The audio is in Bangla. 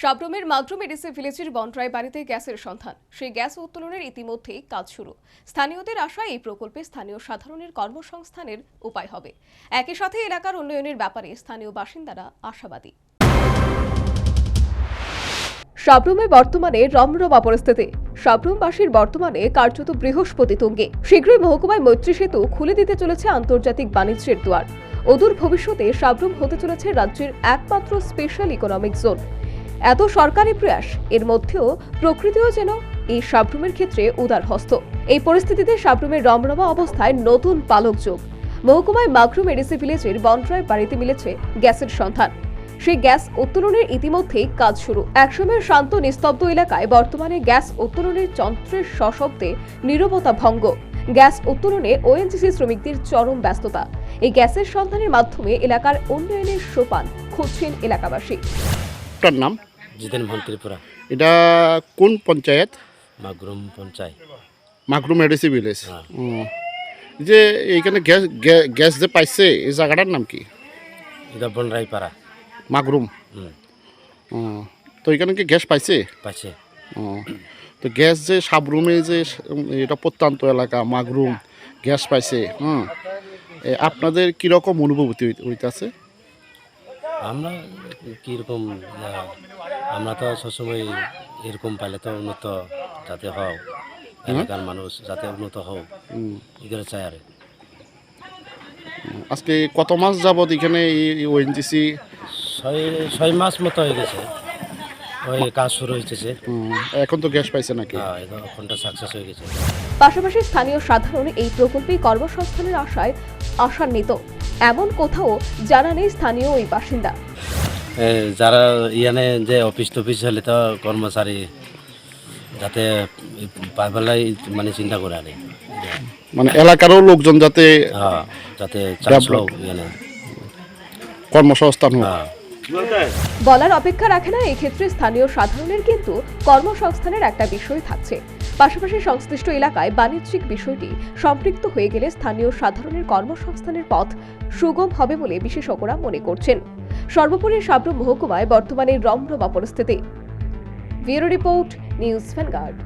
সাবরুমের মাদ্রুম এডিসি ভিলেজের বন্টরাই বাড়িতে গ্যাসের সন্ধান। সেই গ্যাস উত্তোলনের ইতিমধ্যেই কাজ শুরু। স্থানীয়দের আশায় এই প্রকল্পে স্থানীয় সাধারণের কর্মসংস্থানের উপায় হবে। একই সাথে এলাকার উন্নয়নের ব্যাপারে স্থানীয় বাসিন্দারা আশাবাদী। সাবরুমে বর্তমানে রমরমা পরিস্থিতি সাবরুমবাসীর বর্তমানে কার্যত বৃহস্পতি তুঙ্গে। শীঘ্রই মহকুমায় মৈত্রী সেতু খুলে দিতে চলেছে আন্তর্জাতিক বাণিজ্যের দুয়ার। অদূর ভবিষ্যতে সাবরুম হতে চলেছে রাজ্যের একমাত্র স্পেশাল ইকোনমিক জোন। এত সরকারি প্রয়াস, এর মধ্যেও প্রকৃতিও যেন এই সাবরুমের ক্ষেত্রে উদার হস্ত এই পরিস্থিতিতে সাবরুমের রমরমা অবস্থায় নতুন পালক যোগ। মহকুমায় মাগরুম এডিসি ভিলেজের বন্ট্রায় বাড়িতে মিলেছে গ্যাসের সন্ধান। সেই গ্যাস উত্তোলনের ইতিমধ্যেই কাজ শুরু। একসময়ের শান্ত, নিস্তব্ধ এলাকায় বর্তমানে গ্যাস উত্তোলনের যন্ত্রের সশব্দে নীরবতা ভঙ্গ। গ্যাস উত্তোলনে ওএনজিসি শ্রমিকদের চরম ব্যস্ততা। এই গ্যাসের সন্ধানের মাধ্যমে এলাকার উন্নয়নের সোপান খুঁজছেন এলাকাবাসী। নাম? জিতেন ভন ত্রিপুরা এটা কোন পঞ্চায়েত মাগরুম পঞ্চায়েত মাকরুম এডিসি ভিলেজ। যে এইখানে গ্যাস গ্যা- গ্যাস যে পাইছে এই জায়গাটার নাম কি এটা বনরাইপাড়া মাগরুম। তো এখানে কি গ্যাস পাইছে পাইছে। তো গ্যাস যে সাবরুমে যে এটা প্রত্যন্ত এলাকা মাগরুম গ্যাস পাইছে হুম এ, আপনাদের কীরকম অনুভূতি হই- হইতাছে আমরা কীরকম আমরা তো সবসময় এরকম পাইলে তো উন্নত যাতে হও এলাকার মানুষ যাতে উন্নত হও এগুলো চাই আর। আজকে কত মাস যাবত এখানে ওএনজিসি ছয় ছয় মাস মতো হয়ে গেছে। ওই কাজ শুরু হয়েছে এখন তো গ্যাস পাইছে নাকি? হ্যাঁ এটা সাকসেস হয়ে গেছে। পাশাপাশি স্থানীয় সাধারণ এই প্রকল্পে কর্মসংস্থানের আশায় আশান্বিত। এমন কোথাও জানা নেই স্থানীয় ওই বাসিন্দা। যারা ইয়ানে যে অফিস টফিস হলে তো কর্মচারী যাতে পাইবেলাই মানে চিন্তা করে আনে। মানে এলাকারও লোকজন যাতে হ্যাঁ যাতে ইয়ানে। কর্মসংস্থান হ্যাঁ। বলার অপেক্ষা রাখে না এই ক্ষেত্রে স্থানীয় সাধারণের কিন্তু কর্মসংস্থানের একটা বিষয় থাকছে। পাশাপাশি সংশ্লিষ্ট এলাকায় বাণিজ্যিক বিষয়টি সম্পৃক্ত হয়ে গেলে স্থানীয় সাধারণের কর্মসংস্থানের পথ সুগম হবে বলে বিশেষজ্ঞরা মনে করছেন। সর্বোপরি সাবরুম মহকুমায় বর্তমানে রমরমা পরিস্থিতি। Bureau report news vanguard